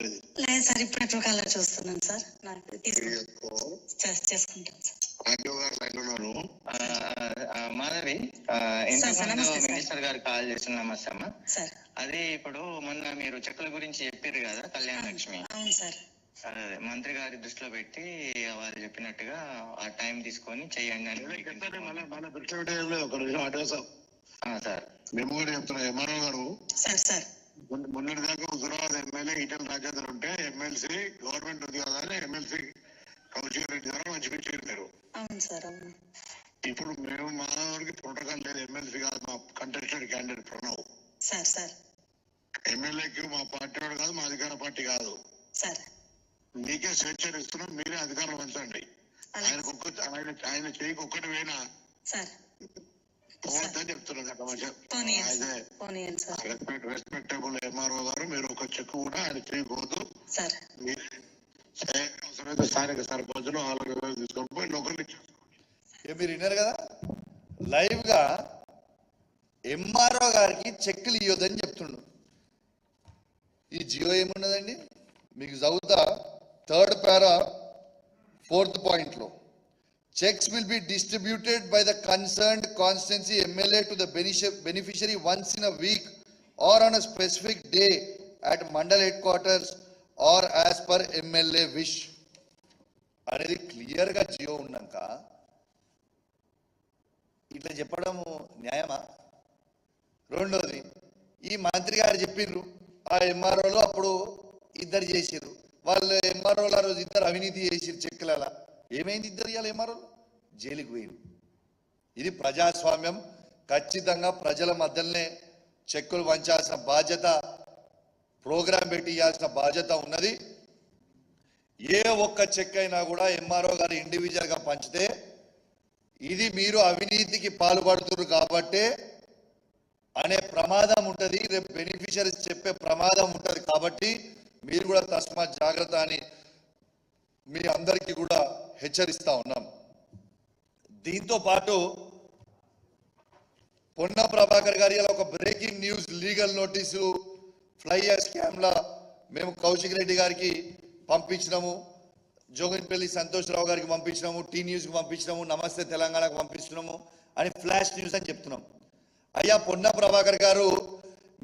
లేదు సార్ ఇప్పుడు చూస్తున్నాను సార్. నాకు చేసుకుంటాను మాధవి. మినిస్టర్ గారు కాల్ చేస్తున్న నమస్తే సార్. అదే ఇప్పుడు మొన్న మీరు చెక్కుల గురించి చెప్పారు కదా కళ్యాణ లక్ష్మి. అవును సార్. మంత్రి గారి దృష్టిలో పెట్టి వాళ్ళు చెప్పినట్టుగా ఆ టైం తీసుకొని చెయ్యండి అని చెప్తానే మళ్ళీ మళ్ళీ దృష్టి పెట్టే ఏం లేదు ఒక నిమిషం ఆర్టీఓ సార్. ఆ, సార్. మేము కూడా చెప్తున్నాం ఎంఆర్ఓ గారు. Sir sir. మొన్న- మొన్నటి దాకా హుజురాబాద్ ఎమ్మెల్యే ఈటల రాజేందర్ ఉంటే ఎమ్మెల్సీ గవర్నమెంట్ ఉద్యోగాలు ఎమ్మెల్సీ కౌశిక్ రెడ్డి ద్వారా మంచి పెట్టారు అవును సార్ అవును. ఇప్పుడు మేము మా వారికి ప్రోటోకాల్ లేదు ఎమ్మెల్సీ కాదు మా contested candidate Pranav. Sir sir. ఎమ్మెల్యేకి మా పార్టీ వాడు కాదు మా అధికార పార్టీ కాదు. సార్. మీకే స్వేచ్ఛ ఇస్తున్నాం మీరే అధికారం ఆయనకు ఒక్క ఆయన ఆయన చేయికి ఒక్కటి పోయినా సార్. రెస్పెక్టబుల్ ఎంఆర్ఓ గారు మీరు ఒక చెక్ కూడా ఆయన చేయకూడదు అవసరమైతే స్థానిక సర్పంచులు వాళ్ళ తీసుకొని పోయి ఇక మీరు విన్నారు కదా? లైవ్గా ఎంఆర్ఓ గారికి చెక్కులు ఇవ్వద్దని చెప్తుండు. ఈ జియో ఏమున్నదండి? మీకు చదువుతా third para fourth point cheques will be distributed by the concerned constituency MLA to the beneficiary once in a week or on a specific day at mandal headquarters or as per MLA wish అనేది క్లియర్గా జియో ఉన్నాక ఇట్లా చెప్పడము న్యాయమా? రెండోది ఈ మంత్రి గారు చెప్పిండ్రు ఆ ఎంఆర్ఓలో అప్పుడు ఇద్దరు చేసిర్రు. వాళ్ళు ఎంఆర్ఓల రోజు ఇద్దరు అవినీతి చేసిర్రు చెక్కుల ఏమైంది ఇద్దరు ఇవాళ ఏమారు? జైలుకి పోయింది ఇది ప్రజాస్వామ్యం. ఖచ్చితంగా ప్రజల మధ్యలోనే చెక్కులు వంచాల్సిన బాధ్యత ప్రోగ్రాం పెట్టి ఇవ్వాల్సిన బాధ్యత ఉన్నది. ఏ ఒక్క చెక్ అయినా కూడా ఎంఆర్ఓ గారు ఇండివిజువల్గా పంచితే ఇది మీరు అవినీతికి పాల్పడుతున్నారు కాబట్టే అనే ప్రమాదం ఉంటుంది. రేపు బెనిఫిషరీస్ చెప్పే ప్రమాదం ఉంటుంది కాబట్టి మీరు కూడా తస్మాత్ జాగ్రత్త అని మీ అందరికీ కూడా హెచ్చరిస్తా ఉన్నాం. దీంతో పాటు పొన్న ప్రభాకర్ గారి ఇలా ఒక breaking news legal notice flyer స్కామ్ల మేము కౌశిక్ రెడ్డి గారికి పంపించినాము. జోగిన్పల్లి సంతోష్రావు గారికి పంపించినాము. టీ న్యూస్కి పంపించినాము. నమస్తే తెలంగాణకు పంపించినాము అని ఫ్లాష్ న్యూస్ అని చెప్తున్నాం. అయ్యా పొన్న ప్రభాకర్ గారు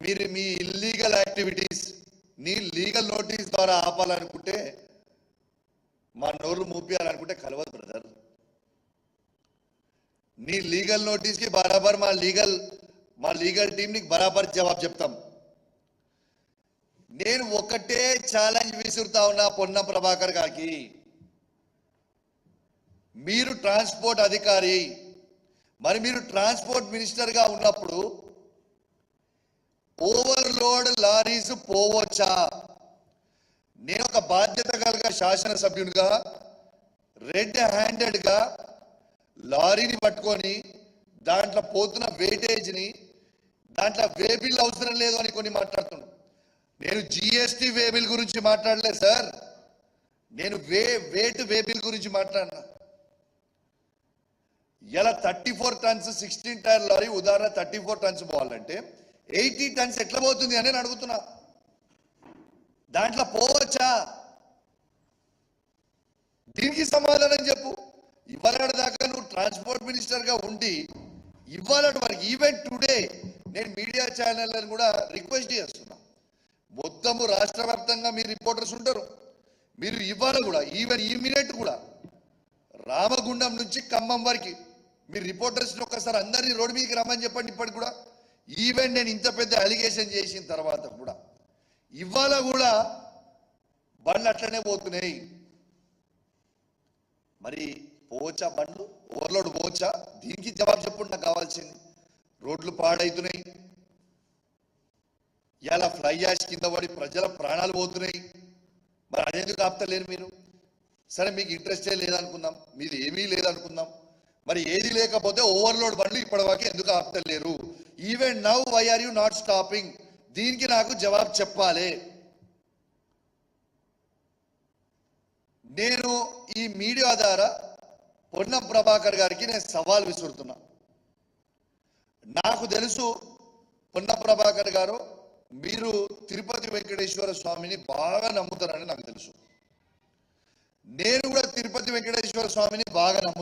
మీరు మీ ఇల్లీగల్ యాక్టివిటీస్ నీ లీగల్ నోటీస్ ద్వారా ఆపాలనుకుంటే మా నోరు మూపియాలనుకుంటే కలవదు బ్రదర్ నీ లీగల్ నోటీస్కి బరాబర్ మా లీగల్ మా లీగల్ టీం నీకు బరాబర్ జవాబు చెప్తాం. నేను ఒకటే ఛాలెంజ్ విసురుతా ఉన్నా పొన్న ప్రభాకర్ గారికి. మీరు ట్రాన్స్పోర్ట్ అధికారి మరి మీరు ట్రాన్స్పోర్ట్ మినిస్టర్గా ఉన్నప్పుడు ఓవర్లోడ్ లారీస్ పోవచ్చా? నేను ఒక బాధ్యత కలిగిన శాసనసభ్యునిగా రెడ్ హ్యాండెడ్గా లారీని పట్టుకొని దాంట్లో పోతున్న వెయిటేజ్ని దాంట్లో వేబిల్ అవసరం లేదు అని కొన్ని మాట్లాడుతున్నాను నేను జిఎస్టి వేబిల్ గురించి మాట్లాడలేదు సార్ నేను వే వేట్ వేబిల్ గురించి మాట్లాడినా. ఇలా thirty four tons sixteen tyre lorry ఉదాహరణ థర్టీ ఫోర్ టన్స్ పోవాలంటే ఎయిటీ టన్స్ ఎట్లా పోతుంది అని నేను అడుగుతున్నా. దాంట్లో పోవచ్చా? దీనికి సమాధానం చెప్పు. ఇవాళ దాకా నువ్వు ట్రాన్స్పోర్ట్ మినిస్టర్గా ఉండి ఇవాళ వరకు ఈవెన్ టుడే నేను మీడియా ఛానళ్ళని కూడా రిక్వెస్ట్ చేస్తున్నా. మొత్తము రాష్ట్ర వ్యాప్తంగా మీరు రిపోర్టర్స్ ఉంటారు. మీరు ఇవాళ కూడా ఈవెన్ ఈ మినిట్ కూడా రామగుండం నుంచి ఖమ్మం వరకు మీరు రిపోర్టర్స్ ఒక్కసారి అందరినీ రోడ్డు మీదకి రమ్మని చెప్పండి ఇప్పటికి కూడా. ఈవెన్ నేను ఇంత పెద్ద అలిగేషన్ చేసిన తర్వాత కూడా ఇవాళ కూడా బండ్లు అట్లనే పోతున్నాయి. మరి పోవచ్చా బండ్లు? ఓవర్లోడ్ పోవచ్చా? దీనికి జవాబు చెప్పండి నాకు కావాల్సింది. రోడ్లు పాడవుతున్నాయి ఇలా ఫ్లై యాష్ కింద పడి ప్రజల ప్రాణాలు పోతున్నాయి. మరి అదేందుకు ఆపుతలేరు మీరు? సరే మీకు ఇంట్రెస్టే లేదనుకుందాం. మీది ఏమీ లేదనుకుందాం. మరి ఏది లేకపోతే ఓవర్లోడ్ బండ్లు ఇప్పటివరకు ఎందుకు ఆపుతలేరు? Even now why are you not stopping? దీనికి నాకు జవాబు చెప్పాలి. నేను ఈ మీడియా ద్వారా పొన్నం ప్రభాకర్ గారికి నేను సవాల్ విసురుతున్నా. నాకు తెలుసు పొన్న ప్రభాకర్ గారు మీరు తిరుపతి వెంకటేశ్వర స్వామిని బాగా నమ్ముతారని నాకు తెలుసు. నేను కూడా తిరుపతి వెంకటేశ్వర స్వామిని బాగా నమ్ముతాను